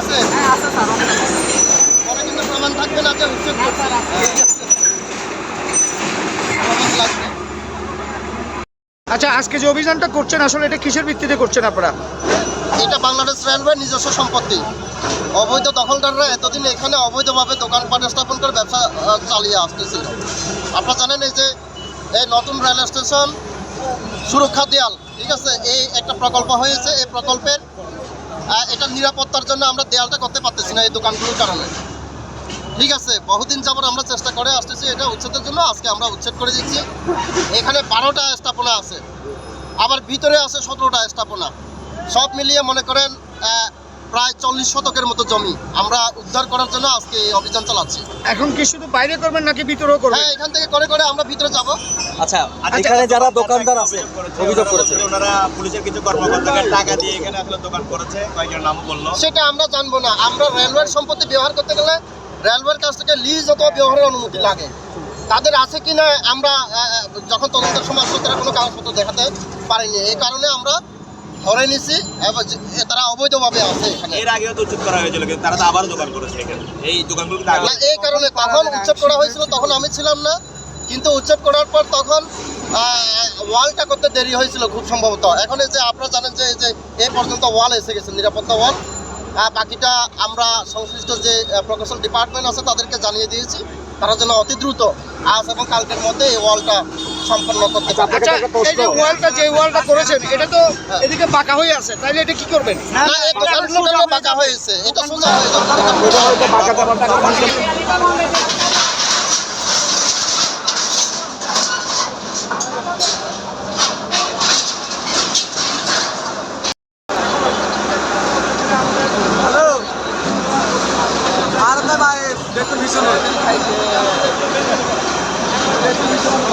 আছে? হ্যাঁ, আচ্ছা আজকে যে অভিযানটা করছেন আসলে এটা কিসের ভিত্তিতে করছেন আপনারা? এটা বাংলাদেশ রেলওয়ের নিজস্ব সম্পত্তি। অবৈধ দখলদাররা এতদিন এখানে অবৈধভাবে দোকানপাট স্থাপন করে ব্যবসা চালিয়ে আসতেছিল। আপনারা জানেন এই যে এই নতুন রেল স্টেশন সুরক্ষা দেয়াল ঠিক আছে? এই একটা প্রকল্প হয়েছে। এই প্রকল্পের এটা নিরাপত্তার জন্য আমরা দেয়ালটা করতে পারতেছি না এই দোকানগুলোর কারণে। ঠিক আছে, বহুদিন যাবত আমরা চেষ্টা করে আসতেছি, এটা উচ্ছেদের জন্য, আজকে আমরা উচ্ছেদ করে দিচ্ছি। এখানে বারোটা স্থাপনা আছে, আবার ভিতরে আছে সতেরোটা স্থাপনা। সব মিলিয়ে মনে করেন প্রায় চল্লিশ শতকের মতো জমি আমরা উদ্ধার করার জন্য আজকে এই অভিযান চালাচ্ছি। এখন কি শুধু বাইরে করবেন নাকি ভিতরেও করবেন? হ্যাঁ এখান থেকে করে করে আমরা ভিতরে যাব। আচ্ছা এখানে যারা দোকানদার আছে অভিযোগ করেছে। ওনারা পুলিশের কিছু কর্মকর্তাকে টাকা দিয়ে এখানে আসলে দোকান করেছে কয়েকজন নাম বলল। সেটা আমরা জানব না। আমরা রেলওয়ের সম্পত্তি ব্যবহার করতে গেলে রেলওয়ের কাছ থেকে লিজ অথবা ব্যবহারের অনুমতি লাগে। তাদের আছে কি না আমরা যখন তদন্তের সময় আসলে তারা কোনো কাগজপত্র দেখাতে পারেনি। এই কারণে আমরা ধরে নিছি তারা অবৈধভাবে আছে এখানে। এর আগেও তো উচিত করা হয়েছিল কিন্তু তারা তো আবার দোকান করেছে এখানে। এই দোকানগুলো এই কারণে তখন উচ্ছেদ করা হয়েছিল তখন আমি ছিলাম না। কিন্তু উচ্ছেদ করার পর তখন ওয়ালটা করতে দেরি হয়েছিল খুব সম্ভবত। এখন এই যে আপনারা জানেন যে যে এই পর্যন্ত ওয়াল এসে গেছে নিরাপত্তা ওয়াল। বাকিটা আমরা সংশ্লিষ্ট যে প্রকৌশল ডিপার্টমেন্ট আছে তাদেরকে জানিয়ে দিয়েছি। তারা যেন অতি দ্রুত আজ এবং কালকের মধ্যে এই ওয়ালটা সম্পন্ন করতে পারে আচ্ছা এই যে ওয়ালটা যে ওয়ালটা করেছেন এটা তো এদিকে বাঁকা হয়ে আছে তাইলে এটা কি করবেন? না দোকানগুলো বাঁকা হয়েছে এটা সোজা হয়ে যাবে।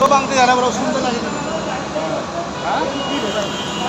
너 방대 알아보라고 손 들어가게. 아?